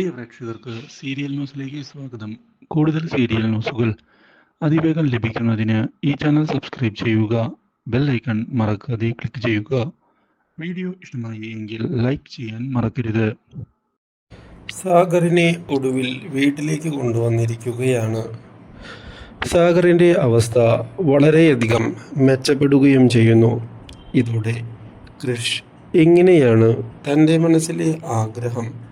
പ്രിയ പ്രേക്ഷകർക്ക് സീരിയൽ ന്യൂസിലേക്ക് സ്വാഗതം. കൂടുതൽ സീരിയൽ ന്യൂസുകൾ അതിവേഗം ലഭിക്കുന്നതിന് ഈ ചാനൽ സബ്സ്ക്രൈബ് ചെയ്യുക ബെൽ ഐക്കൺ മറക്കാതെ ക്ലിക്ക് ചെയ്യുക. വീഡിയോ ഇഷ്ടമായി എങ്കിൽ ലൈക്ക് ചെയ്യാൻ മറക്കരുത്. സാഗറിനെ ഒടുവിൽ വീട്ടിലേക്ക് കൊണ്ടുവന്നിരിക്കുകയാണ്. സാഗറിന്റെ അവസ്ഥ വളരെയധികം മെച്ചപ്പെടുകയും ചെയ്യുന്നു. ഇതോടെ കൃഷ് എങ്ങനെയാണ് തന്റെ മനസ്സിലെ ആഗ്രഹം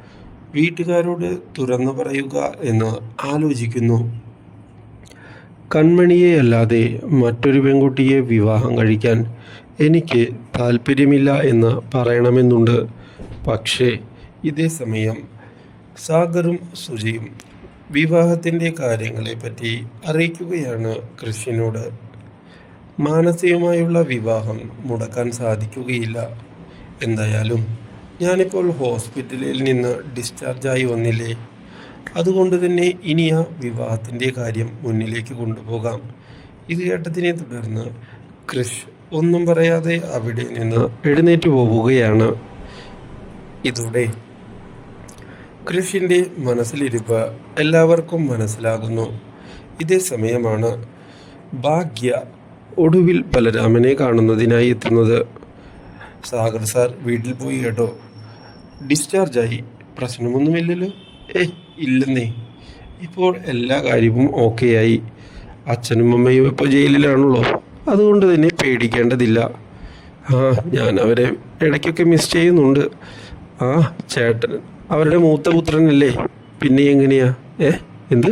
വീട്ടുകാരോട് തുറന്നു പറയുക എന്ന് ആലോചിക്കുന്നു. കൺമണിയെ അല്ലാതെ മറ്റൊരു പെൺകുട്ടിയെ വിവാഹം കഴിക്കാൻ എനിക്ക് താല്പര്യമില്ല എന്ന് പറയണമെന്നുണ്ട്. പക്ഷേ ഇതേ സമയം സാഗറും സുജയും വിവാഹത്തിന്റെ കാര്യങ്ങളെപ്പറ്റി അറിയിക്കുകയാണ് കൃഷിനോട് മാനസികമായുള്ള വിവാഹം മുടക്കാൻ സാധിക്കുകയില്ല. എന്തായാലും ഞാനിപ്പോൾ ഹോസ്പിറ്റലിൽ നിന്ന് ഡിസ്ചാർജായി വന്നില്ലേ? അതുകൊണ്ട് തന്നെ ഇനി ആ വിവാഹത്തിന്റെ കാര്യം മുന്നിലേക്ക് കൊണ്ടുപോകാം. ഇത് കേട്ടതിനെ തുടർന്ന് ക്രിഷ് ഒന്നും പറയാതെ അവിടെ നിന്ന് എഴുന്നേറ്റ് പോവുകയാണ്. ഇതോടെ കൃഷിന്റെ മനസ്സിലിരിപ്പ് എല്ലാവർക്കും മനസ്സിലാകുന്നു. ഇതേ സമയമാണ് ഭാഗ്യ ഒടുവിൽ ബലരാമനെ കാണുന്നതിനായി എത്തുന്നത്. സാഗർ സാർ വീട്ടിൽ പോയി കേട്ടോ. ഡിസ്ചാർജായി. പ്രശ്നമൊന്നുമില്ലല്ലോ. ഏ ഇല്ലെന്നേ. ഇപ്പോൾ എല്ലാ കാര്യവും ഓക്കെ ആയി അച്ഛനും അമ്മയും ഇപ്പോൾ ജയിലിലാണല്ലോ. അതുകൊണ്ട് തന്നെ പേടിക്കേണ്ടതില്ല. ആ ഞാൻ അവരെ ഇടയ്ക്കൊക്കെ മിസ് ചെയ്യുന്നുണ്ട്. ആ ചേട്ടൻ അവരുടെ മൂത്ത പുത്രനല്ലേ? പിന്നെ എങ്ങനെയാ? ഏ എന്ത്?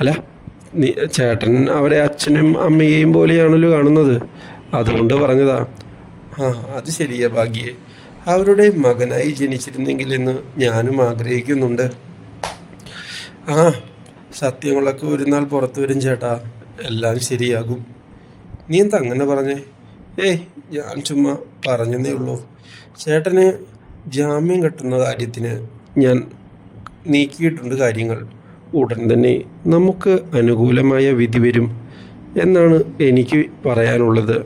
അല്ല നീ ചേട്ടൻ അവരെ അച്ഛനും അമ്മയെയും പോലെയാണല്ലോ കാണുന്നത്. അതുകൊണ്ട് പറഞ്ഞതാ. ആ അത് ശരിയാ ഭാഗ്യേ. അവരുടെ മകനായി ജനിച്ചിരുന്നെങ്കിൽ എന്ന് ഞാനും ആഗ്രഹിക്കുന്നുണ്ട്. ആ സത്യങ്ങളൊക്കെ ഒരു നാൾ പുറത്തു വരും ചേട്ടാ. എല്ലാം ശരിയാകും. നീ എന്താ അങ്ങനെ പറഞ്ഞേ? ഏയ് ഞാൻ ചുമ്മാ പറഞ്ഞതേ ഉള്ളൂ. ചേട്ടന് ജാമ്യം കിട്ടുന്ന കാര്യത്തിന് ഞാൻ നീക്കിയിട്ടുണ്ട് കാര്യങ്ങൾ. ഉടൻ തന്നെ നമുക്ക് അനുകൂലമായ വിധി വരും എന്നാണ് എനിക്ക് പറയാനുള്ളത്.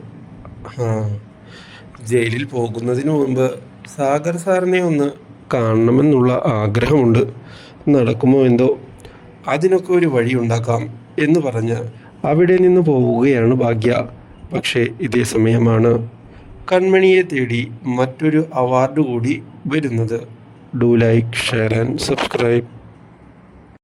ജയിലിൽ പോകുന്നതിന് മുമ്പ് സാഗർ സാറിനെ ഒന്ന് കാണണമെന്നുള്ള ആഗ്രഹമുണ്ട്. നടക്കുമോ എന്തോ? അതിനൊക്കെ ഒരു വഴി ഉണ്ടാക്കാം എന്ന് പറഞ്ഞ് അവിടെ നിന്ന് പോവുകയാണ് ഭാഗ്യ. പക്ഷേ ഇതേ സമയമാണ് കൺമണിയെ തേടി മറ്റൊരു അവാർഡ് കൂടി വരുന്നത്. Do like share and subscribe.